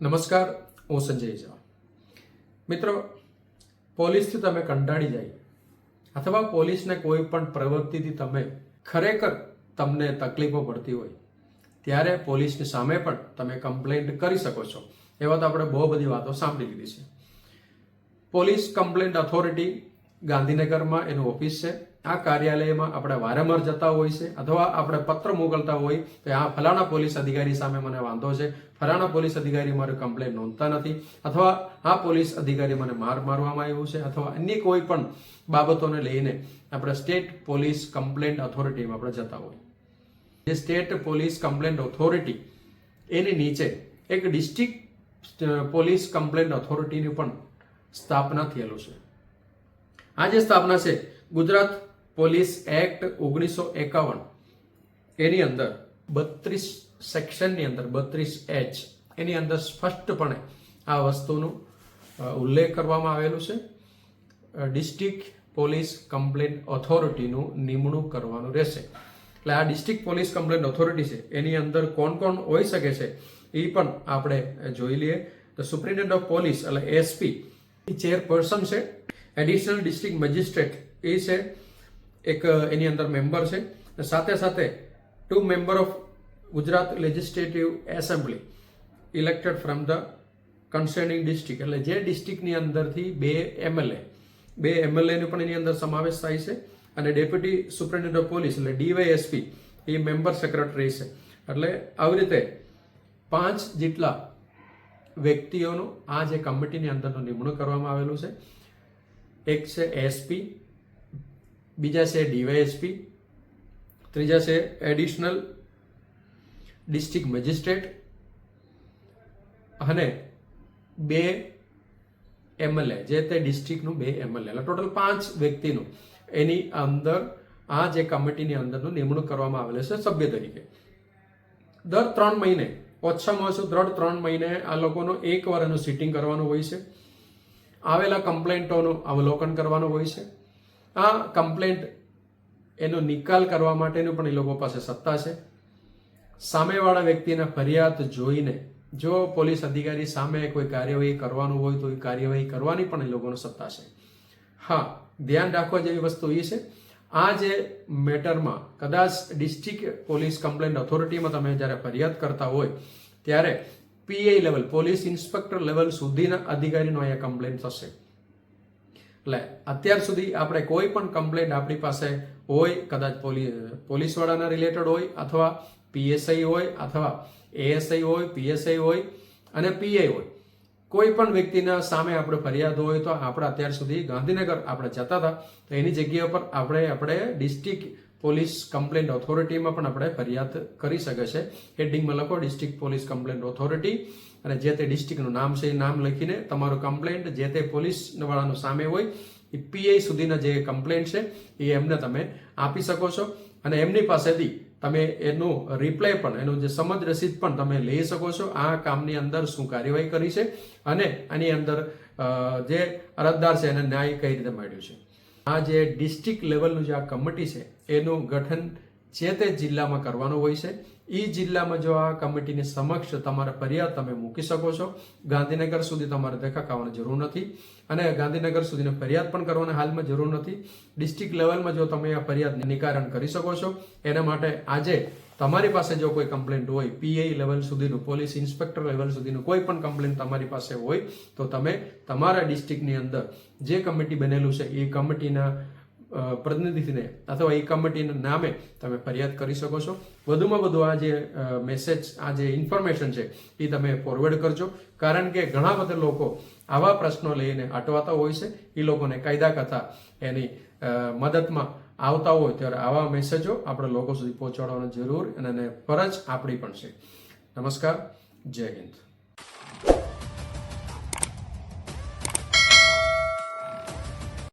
નમસ્કાર, હું સંજય ઝા. મિત્રો, પોલીસથી તમે કંટાળી જાય. અથવા પોલીસને કોઈ પણ પ્રવૃત્તિથી તમે ખરેખર તમને તકલીફો પડતી હોય, ત્યારે પોલીસની સામે પણ તમે કમ્પ્લેન્ટ કરી શકો છો. એવા તો આપણે બહુ બધી વાતો સાંભળી લીધી છે. પોલીસ કમ્પ્લેન્ટ ઓથોરિટી ગાંધીનગરમાં એનું ઓફિસ છે. આ કાર્યાલયમાં આપણે વારંવાર જતા હોય છે અથવા આપણે પત્ર મોકલતા હોય કે આ ફલાણા પોલીસ અધિકારી સામે મને વાંધો છે. ફલાણા પોલીસ અધિકારી મારી કમ્પ્લેન નોંધતા નથી અથવા આ પોલીસ અધિકારી મને માર મારવામાં આવ્યું છે અથવા અન્ય કોઈ પણ બાબતોને લઈને આપણે સ્ટેટ પોલીસ કમ્પ્લેન્ટ ઓથોરિટીમાં આપણે જતા હોય. જે સ્ટેટ પોલીસ કમ્પ્લેન્ટ ઓથોરિટી એની નીચે એક ડિસ્ટ્રિક્ટ પોલીસ કમ્પ્લેન્ટ ઓથોરિટીની પણ સ્થાપના થયેલું છે. આ જે સ્થાપના છે ગુજરાત પોલીસ એક્ટ ઓગણીસો એકાવન. એની અંદર બત્રીસ સેક્શનની અંદર, બત્રીસ એચ, એની અંદર સ્પષ્ટપણે આ વસ્તુનું ઉલ્લેખ કરવામાં આવેલું છે. ડિસ્ટ્રિક્ટ પોલીસ કમ્પ્લેન્ટ ઓથોરિટીનું નિમણૂક કરવાનું રહેશે. એટલે આ ડિસ્ટ્રિક્ટ પોલીસ કમ્પ્લેન્ટ ઓથોરિટી છે, એની અંદર કોણ કોણ હોઈ શકે છે, એ પણ આપણે જોઈ લઈએ. તો સુપ્રિન્ટેન્ડન્ટ ઓફ પોલીસ એટલે એસપી ચેરપર્સન છે. એડિશનલ ડિસ્ટ્રિક્ટ મેજિસ્ટ્રેટ એ છે. એક એની અંદર મેમ્બર છે. સાથે સાથે two member of Gujarat legislative assembly elected from the concerning district એટલે જે ડિસ્ટ્રિક્ટની અંદરથી બે એમએલએ બે એમએલએનો પણ એની અંદર સમાવેશ થાય છે. અને ડેપ્યુટી સુપ્રિન્ટેન્ડન્ટ ઓફ પોલીસ એટલે ડીવાયએસપી એ મેમ્બર સેક્રેટરી છે. એટલે આવી રીતે પાંચ જેટલા વ્યક્તિઓનું આ જે કમિટીની અંદરનું નિમણૂક કરવામાં આવેલું છે. એક છે એસપી બીજા છે ડીવાયએસપી ત્રીજા છે એડિશનલ ડિસ્ટ્રિક્ટ મેજિસ્ટ્રેટ અને બે એમએલએ જે તે ડિસ્ટ્રિક્ટનું બે એમએલએ એટલે ટોટલ પાંચ વ્યક્તિનું. એની અંદર આ જે કમિટીની અંદરનું નિમણૂક કરવામાં આવેલ છે સભ્ય તરીકે. દર ત્રણ મહિને, ઓછામાં ઓછું દર ત્રણ મહિને આ લોકોનું એક વાર એનું સિટિંગ કરવાનું હોય છે. આવેલા કમ્પ્લેન્ટોનું અવલોકન કરવાનું હોય છે. આ કમ્પ્લેન્ટ એનો નિકાલ કરવા માટેનું પણ એ લોકો પાસે સત્તા છે. સામેવાળા વ્યક્તિના ફરિયાદ જોઈને જો પોલીસ અધિકારી સામે કોઈ કાર્યવાહી કરવાનું હોય તો એ કાર્યવાહી કરવાની પણ એ લોકોનો સત્તા છે. હા, ધ્યાન રાખવા જેવી વસ્તુ એ છે. આ જે મેટરમાં કદાચ ડિસ્ટ્રિક્ટ પોલીસ કમ્પ્લેન્ટ ઓથોરિટીમાં તમે જ્યારે ફરિયાદ કરતા હોય, ત્યારે PI level, police inspector level સુધીના અધિકારીનો અહીંયા કમ્પ્લેન્ટ થશે. એટલે અત્યાર સુધી આપણે કોઈ પણ કમ્પ્લેન્ટ આપણી પાસે હોય, કદાચ પોલીસ પોલીસવાળાના રિલેટેડ હોય અથવા પીએસઆઈ હોય અથવા એએસઆઈ હોય પીએસઆઈ હોય અને પીઆઈ હોય. કોઈ પણ વ્યક્તિના સામે આપણે ફરિયાદ હોય તો આપણે અત્યાર સુધી ગાંધીનગર આપણે જતા હતા. તો એની જગ્યા પર આપણે આપણે ડિસ્ટ્રિક્ટ પોલીસ કમ્પ્લેન્ટ ઓથોરિટીમાં પણ આપણે ફરિયાદ કરી શકે છે. હેડિંગમાં લખો ડિસ્ટ્રિક્ટ પોલીસ કમ્પ્લેન્ટ ઓથોરિટી અને જે તે ડિસ્ટ્રિક્ટનું નામ છે એ નામ લખીને તમારું કમ્પ્લેન્ટ જે તે પોલીસ વાળાનું સામે હોય, એ પીઆઈ સુધીના જે કમ્પ્લેન્ટ છે, એ એમને તમે આપી શકો છો. અને એમની પાસેથી તમે એનું રિપ્લાય પણ, એનું જે સમજ રસીદ પણ તમે લઈ શકો છો. આ કામની અંદર શું કાર્યવાહી કરી છે અને આની અંદર જે અરજદાર છે એને ન્યાય કઈ રીતે મળ્યું છે. આ જે ડિસ્ટ્રિક્ટ લેવલનું જે આ કમિટી છે, એનું ગઠન જે તે જિલ્લામાં કરવાનું હોય છે. એ જિલ્લામાં જો આ કમિટીની સમક્ષ તમારે ફરિયાદ તમે મૂકી શકો છો. ગાંધીનગર સુધી તમારે દેખાકાવાની જરૂર નથી. અને ગાંધીનગર સુધીને ફરિયાદ પણ કરવાની હાલમાં જરૂર નથી. ડિસ્ટ્રિક્ટ લેવલમાં જો તમે આ ફરિયાદ નિકારણ કરી શકો છો, એના માટે આજે તમારી પાસે જો કોઈ કમ્પ્લેન્ટ હોય, પીઆઈ લેવલ સુધીનું, પોલીસ ઇન્સ્પેક્ટર લેવલ સુધીનું કોઈ પણ કમ્પ્લેન્ટ તમારી પાસે હોય, તો તમે તમારા ડિસ્ટ્રિક્ટની અંદર જે કમિટી બનેલું છે, એ કમિટીના પ્રતિનિધિને અથવા એ કમિટીના નામે તમે ફરિયાદ કરી શકો છો. વધુમાં વધુ આ જે મેસેજ આ જે ઇન્ફોર્મેશન છે, એ તમે ફોરવર્ડ કરજો. કારણ કે ઘણા બધા લોકો આવા પ્રશ્નો લઈને અટવાતા હોય છે. એ લોકોને કાયદા કરતા એની મદદમાં આવતા હોય ત્યારે આવા મેસેજો આપણે લોકો સુધી પહોંચાડવાની જરૂર અને ફરજ આપણી પણ છે. નમસ્કાર. જય હિન્દ.